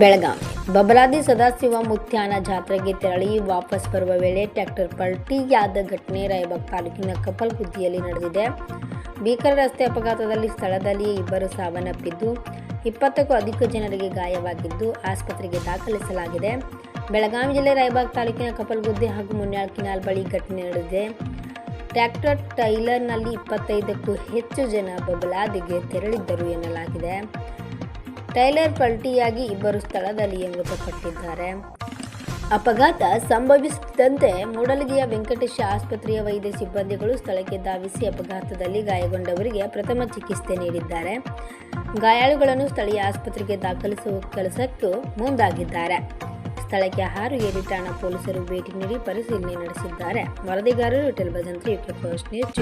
ಬೆಳಗಾವಿ. ಬಬಲಾದಿ ಸದಾಶಿವ ಮುತ್ಯಾನ ಜಾತ್ರೆಗೆ ತೆರಳಿ ವಾಪಸ್ ಬರುವ ವೇಳೆ ಟ್ರ್ಯಾಕ್ಟರ್ ಪಲ್ಟಿಯಾದ ಘಟನೆ, ರಾಯಬಾಗ್ ತಾಲೂಕಿನ ಕಪಲ್ಗುದ್ದಿಯಲ್ಲಿ ನಡೆದಿದೆ. ಭೀಕರ ರಸ್ತೆ ಅಪಘಾತದಲ್ಲಿ ಸ್ಥಳದಲ್ಲಿಯೇ ಇಬ್ಬರು ಸಾವನ್ನಪ್ಪಿದ್ದು, ಇಪ್ಪತ್ತಕ್ಕೂ ಅಧಿಕ ಜನರಿಗೆ ಗಾಯವಾಗಿದ್ದು ಆಸ್ಪತ್ರೆಗೆ ದಾಖಲಿಸಲಾಗಿದೆ. ಬೆಳಗಾವಿ ಜಿಲ್ಲೆ ರಾಯಬಾಗ್ ತಾಲೂಕಿನ ಕಪಲ್ಗುದ್ದಿ ಹಾಗೂ ಮುನ್ಯಾಳ್ ಕಿನಾಲ್ ಬಳಿ ಘಟನೆ ನಡೆದಿದೆ. ಟ್ರ್ಯಾಕ್ಟರ್ ಟೈಲರ್ನಲ್ಲಿ ಇಪ್ಪತ್ತೈದಕ್ಕೂ ಹೆಚ್ಚು ಜನ ಬಬಲಾದಿಗೆ ತೆರಳಿದ್ದರು ಎನ್ನಲಾಗಿದೆ. ಟೈಲರ್ ಪಲ್ಟಿಯಾಗಿ ಇಬ್ಬರು ಸ್ಥಳದಲ್ಲಿಯೇ ಮೃತಪಟ್ಟಿದ್ದಾರೆ. ಅಪಘಾತ ಸಂಭವಿಸಿದಂತೆ ಮೂಡಲಗಿಯ ವೆಂಕಟೇಶ ಆಸ್ಪತ್ರೆಯ ವೈದ್ಯ ಸಿಬ್ಬಂದಿಗಳು ಸ್ಥಳಕ್ಕೆ ಧಾವಿಸಿ ಅಪಘಾತದಲ್ಲಿ ಗಾಯಗೊಂಡವರಿಗೆ ಪ್ರಥಮ ಚಿಕಿತ್ಸೆ ನೀಡಿದ್ದಾರೆ. ಗಾಯಾಳುಗಳನ್ನು ಸ್ಥಳೀಯ ಆಸ್ಪತ್ರೆಗೆ ದಾಖಲಿಸುವ ಕೆಲಸಕ್ಕೂ ಮುಂದಾಗಿದ್ದಾರೆ. ಸ್ಥಳಕ್ಕೆ ಹಾರು ಏರಿ ಠಾಣಾ ಪೊಲೀಸರು ಭೇಟಿ ನೀಡಿ ಪರಿಶೀಲನೆ ನಡೆಸಿದ್ದಾರೆ. ವರದಿಗಾರರು ವಿಠಲ್ ಭಜಂತ್ರಿ ಫಸ್ಟ್ ನ್ಯೂಸ್.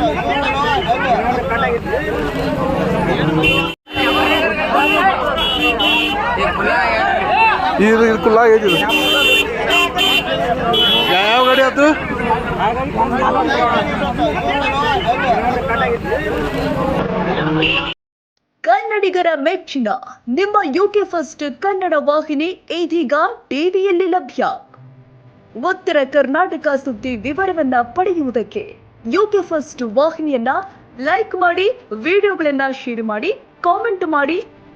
ಇದು ಇದು? ಕುಲ್ಲ ಯಾವ ಗಾಡಿ ಆತು ಕನ್ನಡಿಗರ ಮೆಚ್ಚಿನ ನಿಮ್ಮ ಯುಕೆ ಫಸ್ಟ್ ಕನ್ನಡ ವಾಹಿನಿ ಇದೀಗ ಟಿವಿಯಲ್ಲಿ ಲಭ್ಯ. ಉತ್ತರ ಕರ್ನಾಟಕ ಸುದ್ದಿ ವಿವರವನ್ನ ಪಡೆಯುವುದಕ್ಕೆ ಯುಕೆ ಫಸ್ಟ್ ವಾಹಿನಿಯನ್ನ ಲೈಕ್ ಮಾಡಿ ವಿಡಿಯೋಗಳನ್ನ ಶೇರ್ ಮಾಡಿ ಕಾಮೆಂಟ್ ಮಾಡಿ